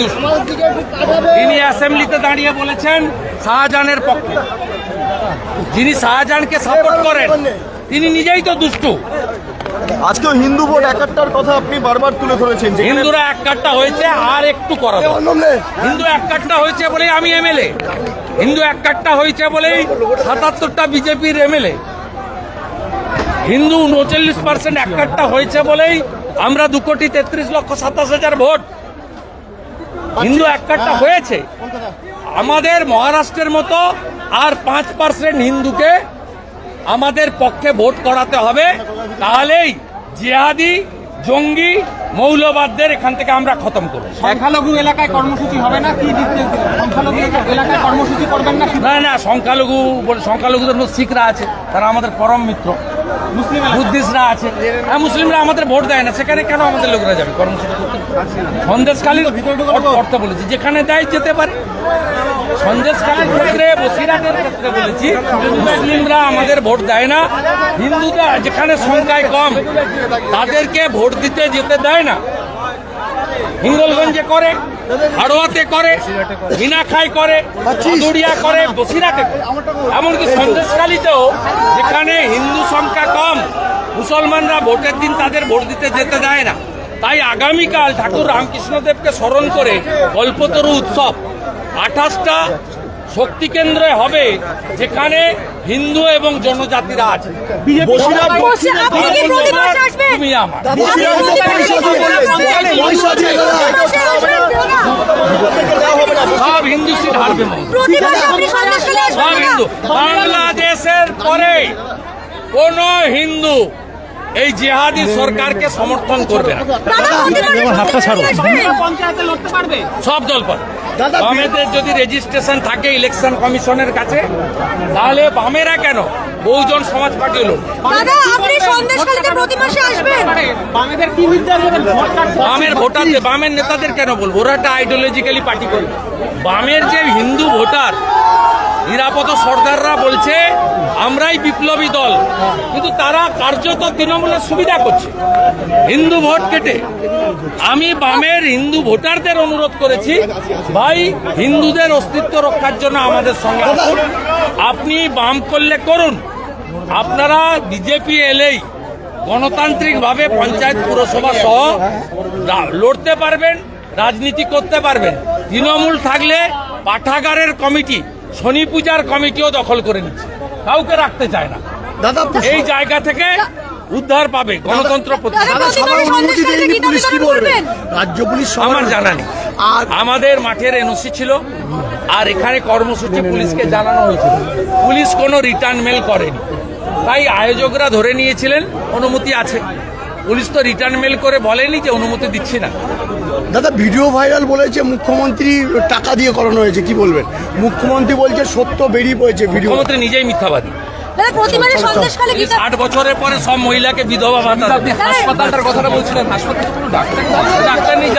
দুষ্ট তিনি অ্যাসেম্বলিতে দাঁড়িয়ে বলেছেন শাহজাহানের পক্ষে। যিনি শাহজাহানকে সাপোর্ট করেন তিনি নিজেই তো দুষ্টু। আজকেও হিন্দু ভোট একাত্তর কথা আপনি বারবার তুলে ধরেছেন যে হিন্দুরা এক কাট্টা হয়েছে আর একটু করা। হিন্দু এক কাট্টা হয়েছে বলেই আমি এমএলএ। হিন্দু এক কাট্টা হয়েছে বলেই সাতাত্তরটা বিজেপির এমএলএ। হিন্দু উনচল্লিশ পার্সেন্ট এক কাট্টা হয়েছে বলেই আমরা দু কোটি তেত্রিশ লক্ষ সাতাশ হাজার ভোট হিন্দু এক কাট্টা হয়েছে। আমাদের মহারাষ্ট্রের মতো আর পাঁচ পার্সেন্ট হিন্দুকে আমাদের পক্ষে ভোট করাতে হবে। তাহলেই জিহাদি জঙ্গি মৌলবাদদের এখান থেকে আমরা খতম করব। সংখ্যালঘু এলাকায় কর্মসূচি হবে না? কি সংখ্যালঘু এলাকায় কর্মসূচি করবেন না? না সংখ্যালঘু বলে- সংখ্যালঘুদের মধ্যে শিখরা আছে। তারা আমাদের পরম মিত্র। বুদ্ধিস্টরা আছে। হ্যাঁ মুসলিমরা আমাদের ভোট দেয় না সেখানে কেন আমাদের লোকরা যাবে? কর্মসূচি করতে সন্দেশকালীর করতে বলেছি। যেখানে দেয় যেতে পারে। সন্দেশকালীর ক্ষেত্রে বসিরহাটের ক্ষেত্রে বলেছি মুসলিমরা আমাদের ভোট দেয় না। হিন্দুরা যেখানে সংখ্যায় কম তাদেরকে ভোট দিতে যেতে দেয় না। হিঙ্গলগঞ্জে করে হাড়োয়াতে করে মিনাখাই করে আদুরিয়া করে বসিরাটে করে। এমনকি সন্দেশখালীতেও যেখানে হিন্দু সংখ্যা কম মুসলমানরা ভোটের দিন তাদের ভোট দিতে যেতে দেয় না। তাই আগামীকাল ঠাকুর রামকৃষ্ণদেবকে স্মরণ করে কল্পতরু উৎসব। আঠাশটা শক্তি কেন্দ্রে হবে যেখানে হিন্দু এবং জনজাতিরা আছে? তুমি আমার। সব হিন্দু সিট হারবে সব হিন্দু। বাংলাদেশের পরে কোন হিন্দু এই জিহাদি সরকারকে সমর্থন করবে না। সব দল পারে বামেদের যদি রেজিস্ট্রেশন থাকে ইলেকশন কমিশনের কাছে তাহলে বামেরা কেন? বহুজন সমাজ পার্টি লোক। বামের ভোটারদের বামের নেতাদের কেন বলব? ওরা একটা আইডিওলজিক্যালি পার্টি করবে। বামের যে হিন্দু ভোটার নিরাপদ সর্দাররা বলছে, আমরাই বিপ্লবী দল। কিন্তু তারা কার্যত তৃণমূলের সুবিধা করছে। হিন্দু ভোট কেটে আমি বামের হিন্দু ভোটারদের অনুরোধ করেছি, ভাই, হিন্দুদের অস্তিত্ব রক্ষার জন্য আমাদের সঙ্গে আপনি বাম করলে করুন। আপনারা বিজেপি এলেই গণতান্ত্রিকভাবে পঞ্চায়েত পুরসভা সহ লড়তে পারবেন, রাজনীতি করতে পারবেন। তৃণমূল থাকলে পাঠাগারের কমিটি শনি পূজার কমিটিও দখল করে নিচ্ছে। কাউকে রাখতে চায় না। দাদা এই জায়গা থেকে উদ্ধার পাবে গণতন্ত্র সন্দেশখালীতে কি রাজ্য পুলিশ আমার জানা নেই। আর আমাদের মাঠের এনওসি ছিল আর এখানে কর্মসূচি পুলিশকে জানানো হয়েছিল। পুলিশ কোনো রিটার্ন মেল করেনি। তাই আয়োজকরা ধরে নিয়েছিলেন অনুমতি আছে। পুলিশ তো রিটার্ন মেল করে বলেনি যে অনুমতি দিচ্ছি না। দাদা ভিডিও ভাইরাল বলেছে মুখ্যমন্ত্রী টাকা দিয়ে করানো হয়েছে কি বলবেন? মুখ্যমন্ত্রী বলছে সত্য বেরিয়ে পড়েছে ভিডিও মুখ্যমন্ত্রী নিজেই মিথ্যাবাদী। ষাট বছরের পরে সব মহিলাকে বিধবা ভাতা। হাসপাতালটার কথাটা বলছিলেন। হাসপাতালে কোনো ডাক্তার ডাক্তার নেই